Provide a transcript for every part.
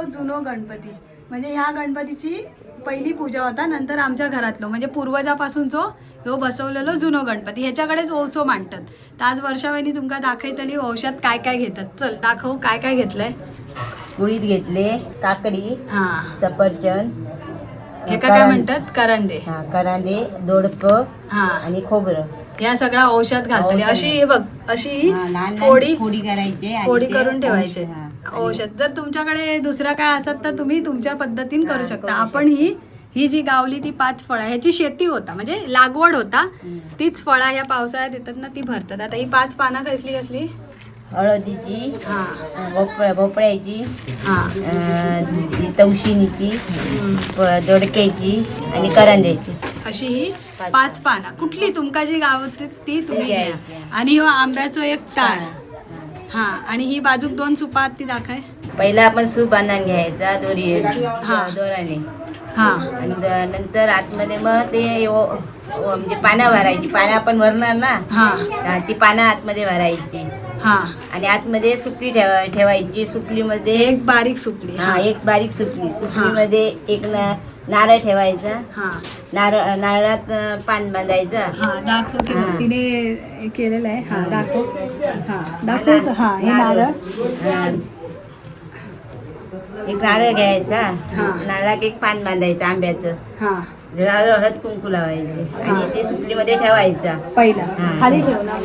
घरातलो जुनो गणपती. म्हणजे ह्या गणपतीची पहिली पूजा होता नंतर आमच्या घरातलो. म्हणजे पूर्वजापासूनचो ह्यो बसवलेलो जुनो गणपती. ह्याच्याकडेच ओसो मांडतात. तर आज वर्षावहिनी तुमका दाखयतली औषध काय काय घेतात. चल दाखव काय काय घेतलंय. कुळीत घेतले काकडी हा. सफरचंद हे काय काय म्हणतात? करंदे. हा करांदे दोडक हा. आणि खोबरं. या सगळ्या औषध घालतली. औषध. अशी हे बघ अशी ही लहान फोडी फोडी करायचे आणि फोडी ते करून ठेवायचे. हा. औषध. जर तुमच्याकडे दुसरा काय असत तर तुम्ही तुमच्या पद्धतीने करू हा, शकता. आपण ही ही जी गावली ती पाच फळं ह्याची शेती होता म्हणजे लागवड होता. तीच फळं ह्या पावसाळ्यात येतात ना ती भरतात. आता ही पाच पानं कसली कसली? हळदीची हा. भोपळ्या भोपळ्याची हा. ही तवशिनीची दोडक्याची आणि करांद्याची अशी ही पाच. पानं. कुठली तुमका जी गावत ती तुम्ही. आणि ह्यो आंब्याचो एक टाळ. हा आणि ही बाजूक दोन सुपा आहेत ती दाखय. पहिला आपण सूप बांधून घ्यायचा दोरी हा. दोराने. हा. आणि द- नंतर आतमध्ये मग ते ओ- ओ- म्हणजे पानं भरायची. पानं आपण भरणार ना? हा. हा, ती पानं आतमध्ये भरायची. हा. आणि आतमध्ये सुकली ठेव ठेवायची. सुकलीमध्ये एक बारीक सुपली हा एक बारीक सुकली. सुकलीमध्ये एक न- नारळ ठेवायचा. हा. नारळ नारळात पान बांधायचं. हा. बघ. तिने केलेलं आहे. हा दाखव. हा दाखव हा हे नारळ. हा. एक नारळ घ्यायचा. हा. नारळात एक पान बांधायचं आंब्याचं. हा. झाडावर हळद कुंकू लावायचे. आणि ते सुकलीमध्ये ठेवायचा. पहिला. हा. खाली ठेव ना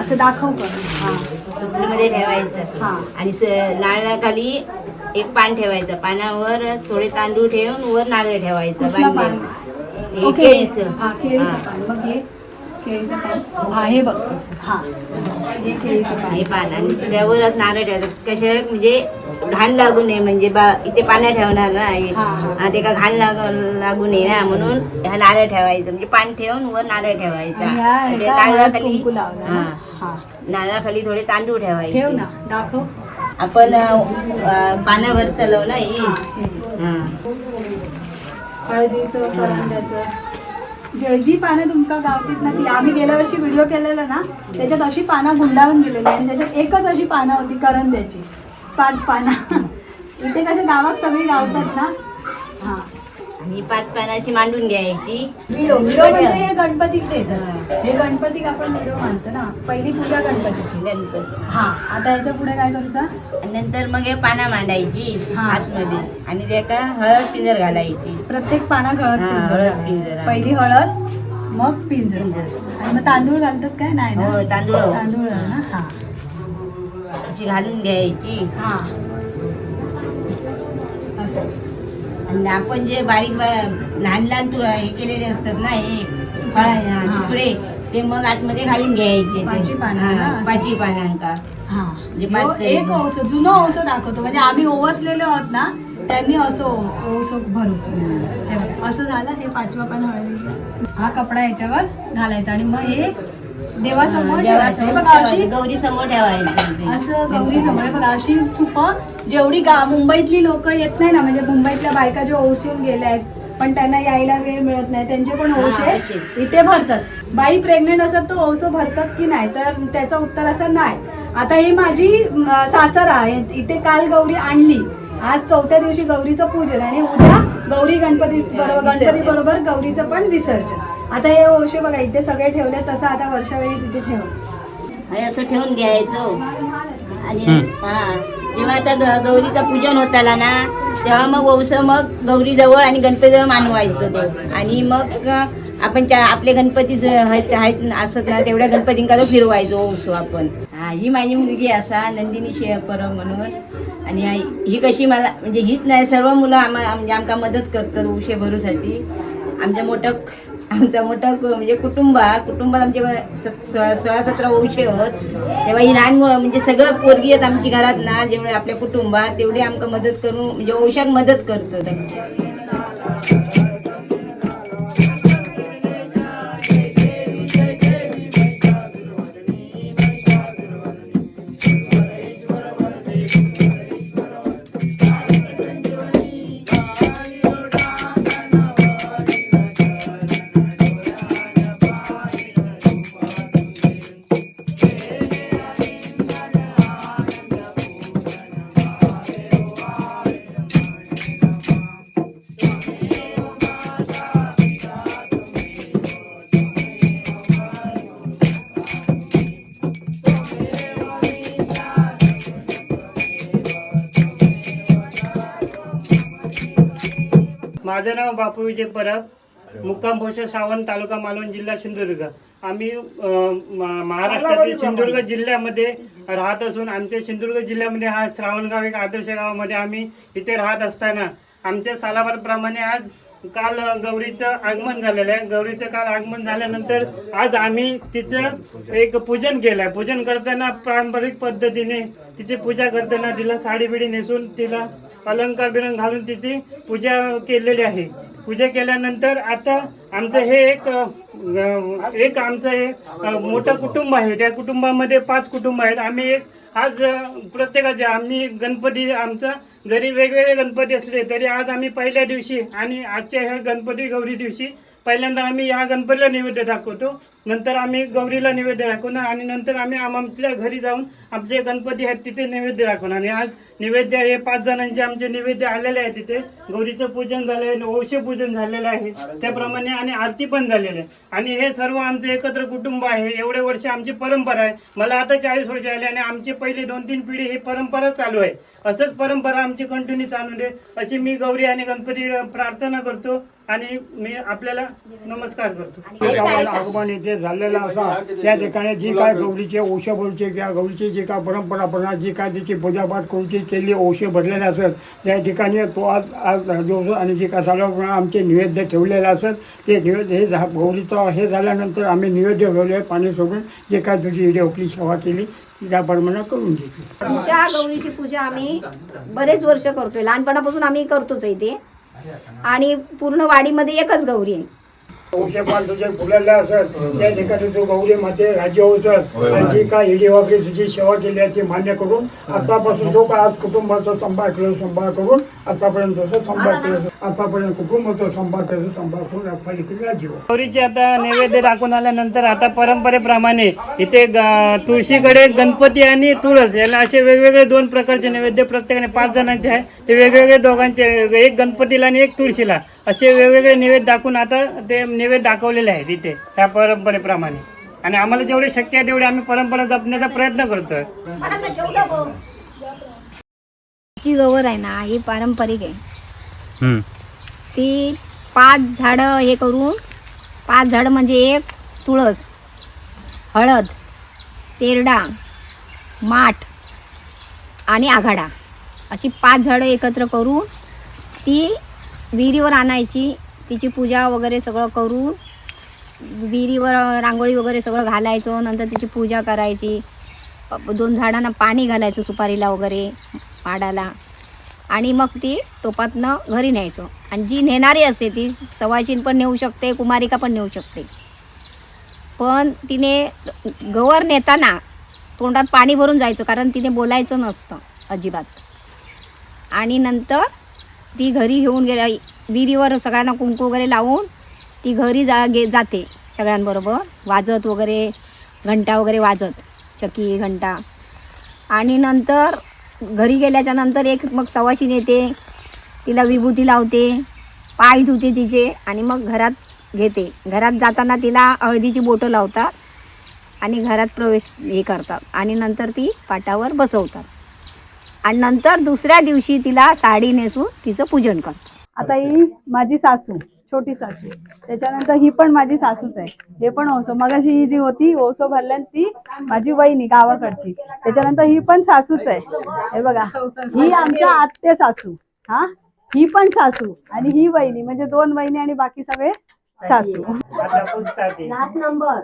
असं दाखव कर हा. सुकलीमध्ये ठेवायचं. हा. आणि स- नारळाखाली एक पान ठेवायचं. पानावर थोडे तांदूळ ठेवून वर नारळ ठेवायचं कुठलं. पान? हे ओके. केळीचं. हा केळीचं हा. पान. बघ हे. केळीचं पान. हा हे बघ. हा. हे केळीचं हे पान. पान आणि त्यावरच नारळ ठेवायचं. कशा म्हणजे घाण लागू नये म्हणजे बा इथे पाण्या ठेवणार ना हे. हा, हा. हा, ते का घाण लाग लागू नये ना म्हणून हा नारळ ठेवायचं. म्हणजे पान ठेवून वर नारळ ठेवायचा. आणि ह्या हळद नारळाखाली कुंकू लावला ना? हा. नारळाखाली थोडे तांदूळ ठेवायचे. ठेव ना. दाखव. आपण पाना भरतलो ना. हळदीचं जे जी पानं तुमका गावतीत ना ती आम्ही गेल्या वर्षी व्हिडिओ केलेला ना त्याच्यात अशी पानं गुंडाळून दिलेली आणि त्याच्यात एकच अशी पानं होती करंद्याची. पाच पानं. इथे कसे गावात सगळी गावतात ना आणि पाच पानाची मांडून घ्यायची. विडो म्हणजे हे गणपतीकडे येतात हे गणपतीक आपण विडो मानतो ना. पहिली पूजा गणपतीची. गणपती हा आता याच्यापुढे काय करूचा? आणि नंतर मग हे पाना मांडायची हा. आतमध्ये. आणि ते का हळद पिंजर घालायची. प्रत्येक पाना हळद हा, पिंजर हळद घालायची. पिंजर आहे. पहिली हळद मग पिंजर. पिंजर. आणि मग तांदूळ घालतात काय? नाही ना? हो, तांदूळ. तांदूळ ना? हा. अशी घालून घ्यायची. हा. आणि आपण जे बारीक लहान लहान तू हे केलेले असतात ना हे फळ. तुकडे ते मग आतमध्ये घालून घ्यायचे. पाची पानं हा. पाची पानांका हा. म्हणजे एक ओस जुनं ओस दाखवतो. म्हणजे आम्ही ओवसलेलो आहोत ना त्यांनी असं ओस भरूच. असं झालं हे पाचवा पान हळदीचं. हा कपडा याच्यावर घालायचा आणि मग हे देवासमोर ठेवायचं. बघा अशी गौरी समोर ठेवायचं ते. असं गौरी समोर बघा अशी सुप जेवढी गा मुंबईतली लोक येत नाही ना म्हणजे मुंबईतल्या बायका ज्या ओसून गेल्या आहेत पण त्यांना यायला वेळ मिळत नाही त्यांचे पण ओशे. इथे भरतात बाई प्रेग्नेंट असत तर ओसो भरतात की नाही तर त्याचं उत्तर असं नाही आता ही माझी सासर आहे इथे काल गौरी आणली आज चौथ्या दिवशी गौरीचं पूजन आणि उद्या गौरी गणपती बरोबर. गणपती बरोबर गौरीचं पण विसर्जन आता हे ओशे बघा इथे सगळे ठेवले तसं आता वर्षावेळी तिथे ठेव. हे असं ठेवून घ्यायचं आणि हा जेव्हा आता ग- गौरीचं पूजन होत आला ना तेव्हा मग वौस मग गौरीजवळ आणि गणपतीजवळ मानवायचं ते. आणि मग आपण त्या आपले गणपती जे आहेत आहेत असत ना तेवढ्या गणपतींका तो फिरवायचो वौसो आपण. हा ही माझी मुलगी असा नंदिनी शे परब म्हणून. आणि आई- ही कशी मला म्हणजे हीच नाही सर्व मुलं आम्हा म्हणजे आमका मदत करतात उशे भरूसाठी आमच्या मोठं आमचा मोठा म्हणजे कुटुंब कुटुंबात आमचे सोळा सोळा सतरा वंश होत तेव्हा ही लहान मुलं म्हणजे सगळं पोरगी आहेत आमची घरात ना जेवढे आपल्या कुटुंबात तेवढी आमकां मदत करून म्हणजे वंशाक मदत करतो माझं नाव बापू विजय परब मुक्काम पोस्ट सावंत तालुका मालवण जिल्हा सिंधुदुर्ग. आम्ही महाराष्ट्रातील सिंधुदुर्ग जिल्ह्यामध्ये राहत असून आमच्या सिंधुदुर्ग जिल्ह्यामध्ये हा श्रावणगाव एक आदर्श गावामध्ये आम्ही इथे राहत असताना आमच्या सालाबारप्रमाणे आज काल गौरीचं आगमन झालेलं आहे. गौरीचं काल आगमन झाल्यानंतर आज आम्ही तिचं एक पूजन केलं आहे पूजन करताना पारंपरिक पद्धतीने तिची पूजा करताना तिला साडी बिडी नेसून तिला अलंकार बिरंग घालून तिची पूजा केलेली आहे. पूजा केल्यानंतर आता आमचं हे एक एक आमचं हे मोठं कुटुंब आहे. त्या कुटुंबामध्ये पाच कुटुंब आहेत. आम्ही एक आज प्रत्येकाचे आम्ही गणपती आमचा जरी वेगवेगळे गणपती असले तरी आज आम्ही पहिल्या दिवशी आणि आजच्या ह्या गणपती गौरी दिवशी पहिल्यांदा आम्ही ह्या गणपतीला नैवेद्य दाखवतो. नंतर आम्ही गौरीला नैवेद्य दाखवणार आणि नंतर आम्ही आमच्या घरी जाऊन आमचे गणपती आहेत तिथे नैवेद्य दाखवणार. आणि आज नैवेद्य हे पाच जणांचे आमचे नैवेद्य आलेले आहे तिथे. गौरीचं पूजन झालं आहे ओशे पूजन झालेलं आहे. त्याप्रमाणे आणि आरती पण झालेली आहे. आणि हे सर्व आमचं एकत्र कुटुंब आहे. एवढे वर्ष आमची परंपरा आहे. मला आता चाळीस वर्ष आले आणि आमची पहिली दोन तीन पिढी ही परंपरा चालू आहे. असंच परंपरा आमची कंटिन्यू चालू दे अशी मी गौरी आणि गणपती प्रार्थना करतो आणि मी आपल्याला नमस्कार करतो. आगमन इथे झालेला असा त्या ठिकाणी जी काय गौरीचे ओशे बोलचे किंवा गौरीची जी काय परंपरा जी काय त्याची पूजापाठ करूची केली ओशे भरलेले असत. त्या ठिकाणी तो आज आज जो आणि जे कसाला आमचे निवेद्य ठेवलेले असत ते निवेद्य हे झा गौरीचं हे झाल्यानंतर आम्ही निवेद्य ठेवले पाणी सोडून जे काय तुझी इडे आपली सेवा केली त्याप्रमाणे करून घेतली. आमच्या गौरीची पूजा आम्ही बरेच वर्ष करतोय. लहानपणापासून आम्ही करतोच आहे ते. आणि पूर्ण वाडीमध्ये एकच गौरी आहे. औषधपाल तुझे फुलले असत त्या ठिकाणी तू गौरी मध्ये राज्य होत. आणि जी काय हिडी वगैरे तुझी सेवा केली आहे ती मान्य करून आतापासून जो काय आज कुटुंबाचा सांभाळ केलं सांभाळ करून आतापर्यंत सांभाळ केलं. आतापर्यंत कुटुंबाचा सांभाळ केलं सांभाळ करून आपल्या राज्य गौरीचे आता नैवेद्य दाखवून आल्यानंतर आता परंपरेप्रमाणे इथे ग- तुळशीकडे गणपती आणि तुळस याला असे वेगवेगळे दोन प्रकारचे नैवेद्य प्रत्येकाने पाच जणांचे आहे. ते वेगवेगळे दोघांचे एक गणपतीला आणि एक तुळशीला. असे वेगवेगळे नैवेद्य दाखवून आता ते नैवेद्य दाखवलेले आहेत इथे त्या परंपरेप्रमाणे. आणि आम्हाला जेवढे शक्य आहे तेवढे आम्ही परंपरा जपण्याचा प्रयत्न करतोय. जी गौर आहे ना ही पारंपरिक आहे. ती पाच झाडं हे करून पाच झाडं म्हणजे एक तुळस हळद तेरडा माठ आणि आघाडा. अशी पाच झाडं एकत्र करून ती विहिरीवर आणायची तिची पूजा वगैरे सगळं करून विहिरीवर रांगोळी वगैरे सगळं घालायचं नंतर तिची पूजा करायची. दोन झाडांना पाणी घालायचं सुपारीला वगैरे माडाला आणि मग ती टोपातनं घरी न्यायचं. आणि जी नेणारी असते ती सवाशीन पण नेऊ शकते कुमारिका पण नेऊ शकते. पण तिने गवर नेताना तोंडात पाणी भरून जायचं कारण तिने बोलायचं नसतं अजिबात. आणि नंतर ती घरी घेऊन गेल्या विहिरीवर सगळ्यांना कुंकू वगैरे लावून ती घरी जा गे जाते सगळ्यांबरोबर. वाजत वगैरे घंटा वगैरे वाजत चकी घंटा. आणि नंतर घरी गेल्याच्यानंतर एक मग सवाशीन येते तिला विभूती लावते पाय धुते तिचे आणि मग घरात घेते. घरात जाताना तिला हळदीची बोटं लावतात आणि घरात प्रवेश हे करतात आणि नंतर ती पाटावर बसवतात. आणि नंतर दुसऱ्या दिवशी तिला साडी नेसून तिचं पूजन करतात आता ही माझी सासू छोटी सासू. त्याच्यानंतर ही पण माझी सासूच आहे. हे पण ओसो. मगाशी ही जी होती ओसो भरल्यान ती माझी वहिनी गावाकडची. त्याच्यानंतर ही पण सासूच आहे. हे बघा. ही आमच्या आत्ते सासू. हा? ही पण सासू आणि ही वहिनी. म्हणजे दोन वहिनी आणि बाकी सगळे सासू. लास्ट नंबर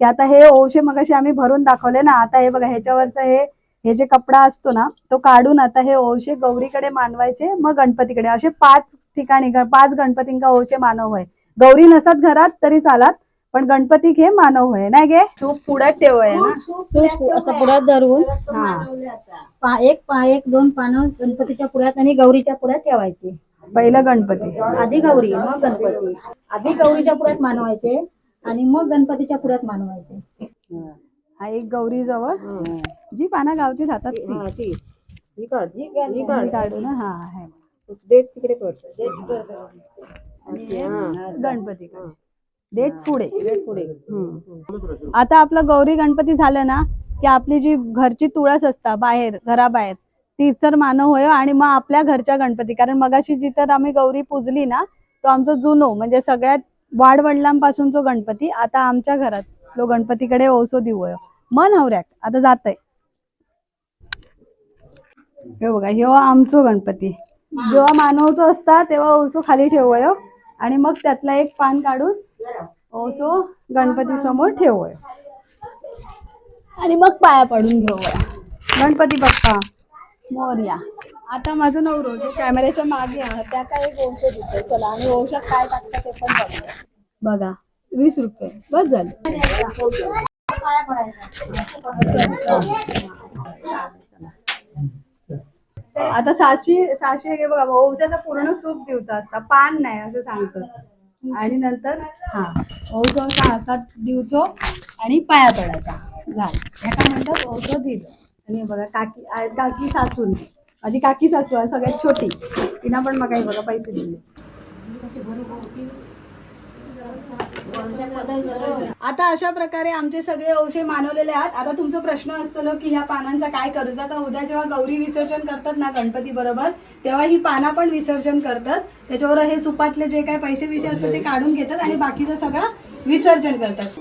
की आता हे ओशे मगाशी आम्ही भरून दाखवले ना आता हे बघा ह्याच्यावरचं हे हे जे कपडा असतो ना तो काढून आता हे ओशे गौरीकडे मानवायचे मग गणपतीकडे. असे पाच ठिकाणी पाच गणपतींका ओशे मानव होय. गौरी नसत घरात तरी चालात पण गणपती हे मानव होय नाही गे? सूप पुढ्यात ठेव आहे ना. सूप असं पुढ्यात धरून. हा. पा- एक पा एक दोन पानं गणपतीच्या पुढ्यात आणि गौरीच्या पुढ्यात ठेवायची. पहिलं गणपती. आधी गौरी मग गणपती. आधी गौरीच्या पुढ्यात मानवायचे. आणि मग गणपतीच्या पुढ्यात मानवायचे. हा. एक गौरी जवळ. जी पाना गावती राहतात ती. ही काढू. ना हा आहे. आणि हे गणपती डेट पुढे. आता आपलं गौरी गणपती झालं ना की आपली जी घरची तुळस असता बाहेर घराबाहेर तीच तर मानव होय आणि मग आपल्या घरच्या गणपती. कारण मगाशी जी तर आम्ही गौरी पूजली ना तो आमचा जुनो म्हणजे सगळ्यात वाडवडिलांपासून जो गणपती आता आमच्या घरात तो गणपतीकडे ओसो देऊ मन हवऱ्याक आता जातय. हे बघा ह्यो आमचो गणपती. जेव्हा मानवचो असता तेव्हा ओसो खाली ठेवूय आणि मग त्यातला एक पान काढून ओसो गणपती समोर ठेवूय आणि मग पाया पडून घेऊया गणपती बाप्पा मोरया. आता माझं नवरो जो कॅमेऱ्याच्या मागे आहे त्या काय एक ओशो दिसतोय चला आणि ओशात काय टाकतात ते पण बघा वीस रुपये. बस झालं. आता साशी साशी हे बघा ओशाचा पूर्ण सूप दिवचा असता. पान नाही असं सांगतं आणि नंतर हा ओसोचा हातात दिवचो आणि पाया पडायचा झालं काय म्हणतात? औषध दिलं. आणि बघा काकी काकी सासून. माझी काकी सासू आहे सगळ्यात छोटी. तिनं पण मग काही बघा पैसे दिले. आता अशा प्रकारे आमचे सगळे औषध मानवलेले आहेत. आता तुमचा प्रश्न असतो की ह्या पानांचा काय करूचा तर उद्या जेव्हा गौरी विसर्जन करतात ना गणपती बरोबर तेव्हा ही पाना पण विसर्जन करतात. त्याच्यावर हे सुपातले जे काय पैसे विषय असतात ते काढून घेतात आणि बाकीचं सगळं विसर्जन करतात.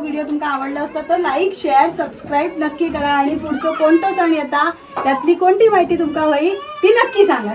व्हिडिओ तुमका आवडला असता तर लाईक शेअर सबस्क्राईब नक्की करा. आणि पुढचं कोणतं सण येता त्यातली कोणती माहिती तुमका होई ती नक्की सांगा.